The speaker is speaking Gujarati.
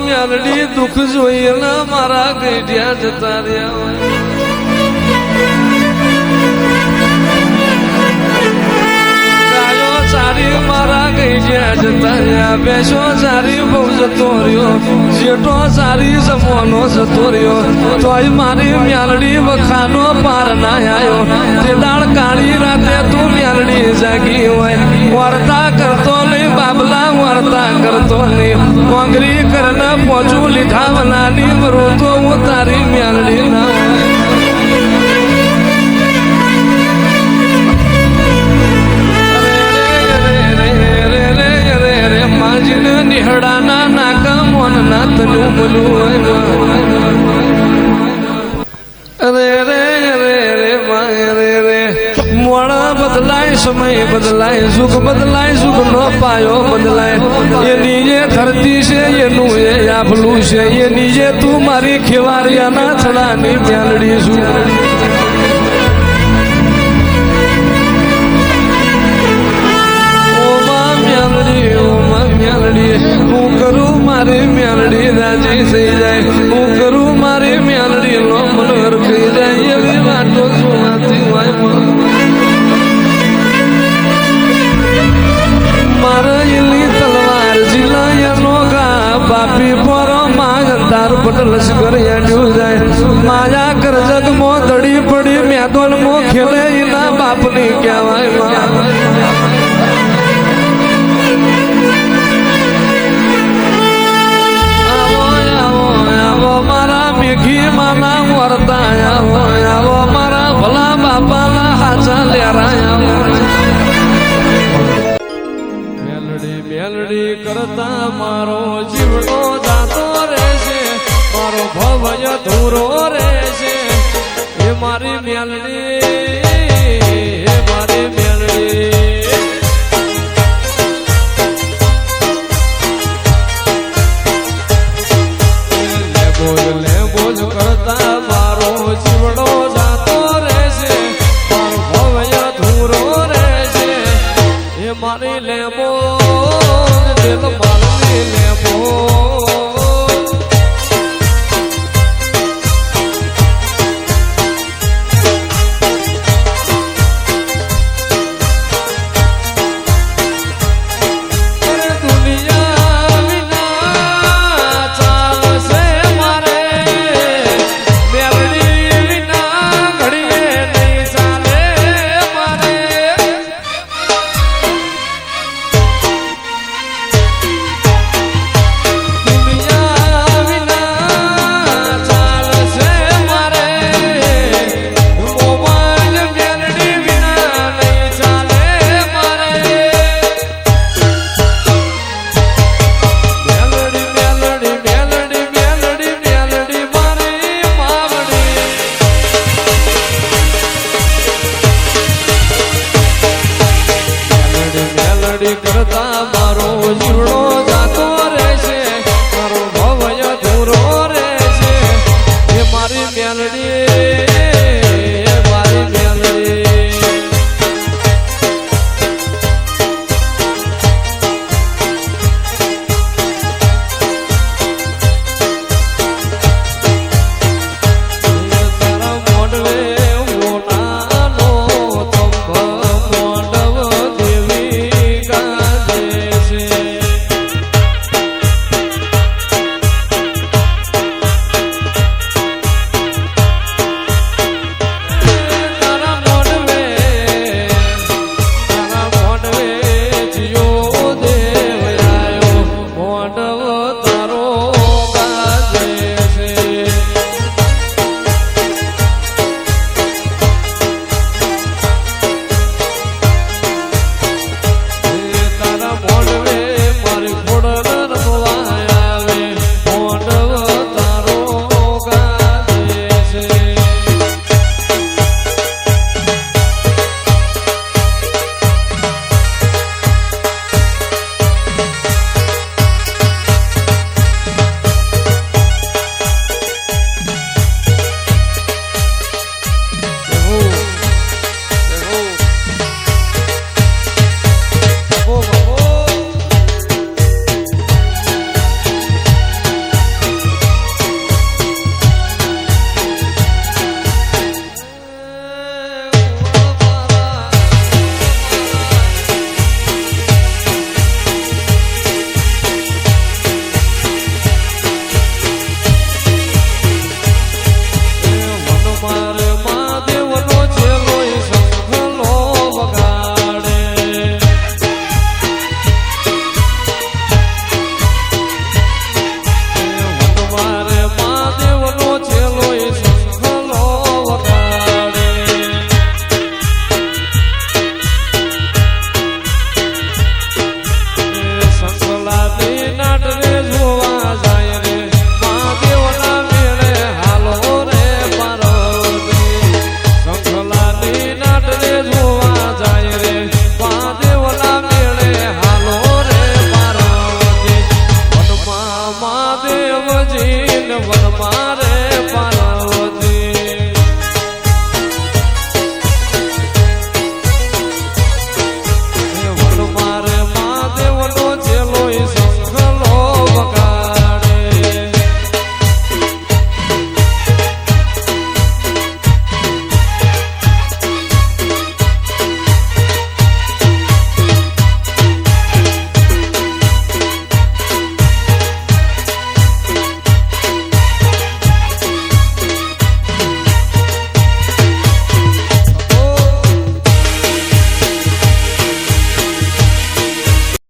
મ્યાલડી દુઃખ જોઈને મારા ગઈઢિયા જતા રહ્યા હોય. સારી મારા ગઈઢિયા જતા રહ્યા બેસો સારી બહુ જતો રહ્યો જેટો સારી જમવાનો જતો રહ્યો તોય મારી મ્યાલડી વખાનો પાર ના આવ્યો તે દાળ કાળી રાતે તું जागी वय वार्ता करतो नाही बाबला वार्ता करतो नाही वांगरी करणं पोचवली धावनानी मरुतो उतारी म्यानडी ना माझीन निहडाना नाका मोननात नुमलू अरे रे સમય બદલાય, સુખ બદલાય, સુખ નો પાયો બદલાય. એની જે ધરતી છે, એનું એ આભલું છે. એની જે તું મારી ખેવારિયાના થડાની મ્યાલડી છું. અંધાર લશ્કર હેડ્યું જાય. માયા કર જગ મો દડી પડી મેદોન મો ખેલે એના બાપની કહેવાય મારા મેઘી માના વરતા હોય. આવો, મારા ભલા બાપાના હાચા લેરાયા મેલડી મેલડી કરતા મારો મેલડી મારી મેલડી કરતા મારો જીવડો જાતો રહેશે મારો ધૂરો રહેશે. એ મારી લેબોજ દિલમાં